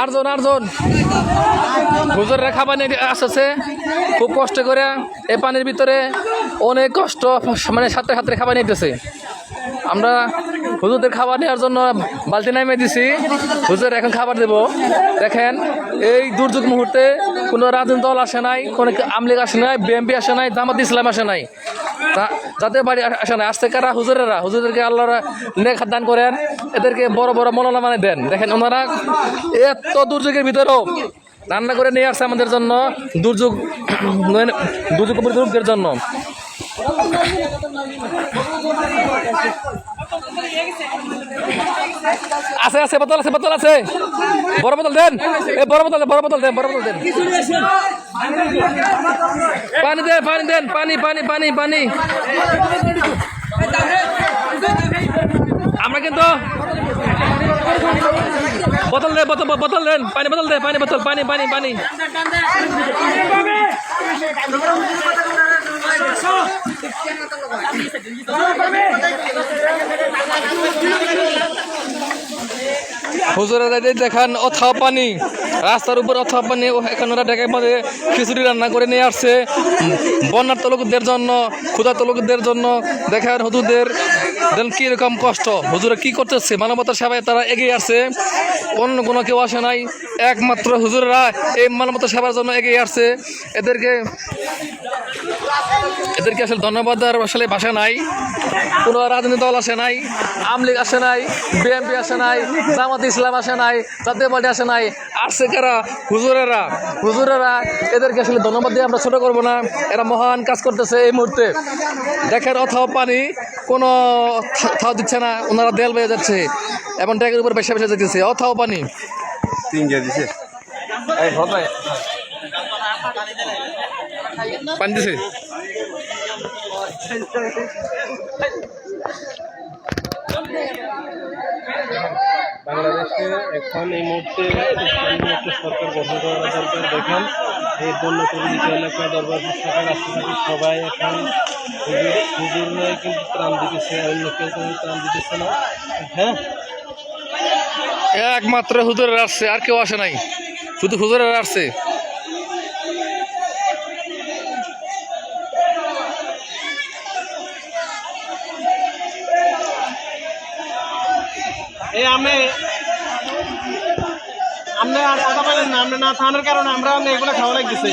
আটজন আটজন হুজুররা খাবার নিয়ে আসছে, খুব কষ্ট করে এই পানির ভিতরে অনেক কষ্ট মানে সাথে সাথে খাবার নিতেছে আমরা হুজুরদের খাবার নেওয়ার জন্য বালতি নামিয়ে দিছি। হুজুর, এখন খাবার দেব। দেখেন, এই দুর্যোগ মুহূর্তে কোনো রাজনৈতিক দল আসে নাই, কোনো আমলিগ আসে নাই বিএমপি আসে নাই, জামাত ইসলাম আসে নাই। যাদের বাড়ি আসে না আসতে কারা? হুজুরেরা। হুজুরদেরকে আল্লাহরা হাত দান করেন, এদেরকে বড় বড় মনোনা মানে দেন। দেখেন ওনারা এত দুর্যোগের ভিতরেও রান্না করে নিয়ে আসছে আমাদের জন্য, দুর্যোগ দুর্যোগ দুর্যোগের জন্য। আছে আছে, বোতল আছে বোতল আছে। বড় বোতল দেন। এ, বড় বোতল বড় বোতল দেন, বড় বোতল দেন। পানি দেন পানি দেন, পানি পানি পানি পানি। আমরা কিন্তু বোতল দেন, বোতল বোতল দেন। পানি বোতল দেন, পানি বোতল, পানি পানি পানি। হুজুরেরা দেখান অথাও পানি। রাস্তার উপর অথাও পানি এখন ওরা ডেকে মধ্যে খিচুড়ি রান্না করে নিয়ে আসছে। বন্যার তলকদের জন্য ক্ষুধা তলকদের জন্য দেখেন হুজুরদের দেন কীরকম কষ্ট। হুজুরা কি করতেছে? মানবতার সেবায় তারা এগিয়ে আসছে। অন্য কোনো কেউ আসে নাই। একমাত্র হুজুররা এই মানবতার সেবার জন্য এগিয়ে আসছে। এদেরকে এদেরকে আসলে ধন্যবাদ দেওয়ার আসলে ভাষা নাই। কোনো রাজনৈতিক দল আসে নাই আমলিগ আসে নাই বিএনপি আসে নাই জামাত ইসলাম আসে নাই জাতীয় পার্টি আসে নাই। আসছে কারা? হুজুরেরা। হুজুরেরা এদেরকে আসলে ধন্যবাদ দিয়ে আমরা ছোট করব না। এরা মহান কাজ করতেছে এই মুহূর্তে। দেখেন অথাও পানি কোনো থাও দিচ্ছে না ওনারা দেল বেয়ে যাচ্ছে এবং ট্যাগের উপর বেসা বেসা যেতেছে অথাও পানি। তিন দিছে। পানি দিছে? বাংলাদেশে এখন এই মুহূর্তে একটা সরকার গঠন করা দরকার দেখেন। এই বন্য প্রবৃত্ত এলাকা, দরবার শাখা রাষ্ট্রপতি সবাই এখন হুজুর হুজুররাই কিন্তু ত্রাণ দিতেছে, অন্য কেউ কোনো ত্রাণ দিতেছে না। হ্যাঁ? একমাত্র হুজুরের আসছে, আর কেউ আসে নাই। শুধু হুজুরের আসছে। এই আমি আপনি আর কথা না না থানার কারণে আমরা এগুলো খাওয়া লাগতেছে।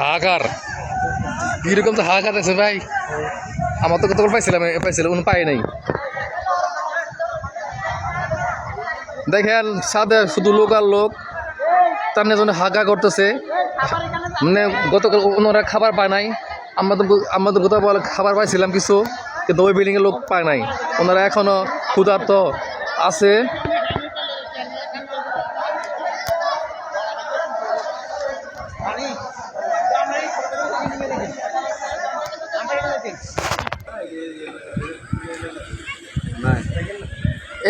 হাহাকার তো হাহাকার আছে ভাই? আমার তো কতক্ষণ পাইছিলাম, এ পাইছিলাম কোনো পাই নাই। দেখেন, সাদে শুধু লোক আর লোক। তার জন্য হাগা করতেছে মানে গতকাল ওনারা খাবার পায় নাই। আমাদের আমাদের গতকাল খাবার পাইছিলাম কিছু কিন্তু ওই বিল্ডিংয়ে লোক পায় নাই। ওনারা এখনও ক্ষুধার্ত আছে।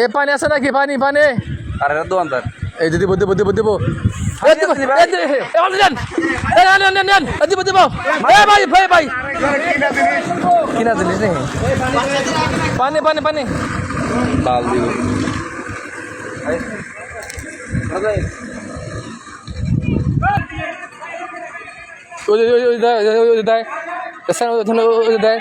এ পানি আছে নাকি? পানি পানি। আর এটা দোকান তার এই যে দিব দিব দিব দিব দিব, দিব ভাই ভাই ভাই। কিনা জিনিস নেই? পানি পানি পানি। বাল দিব। ওই দেয়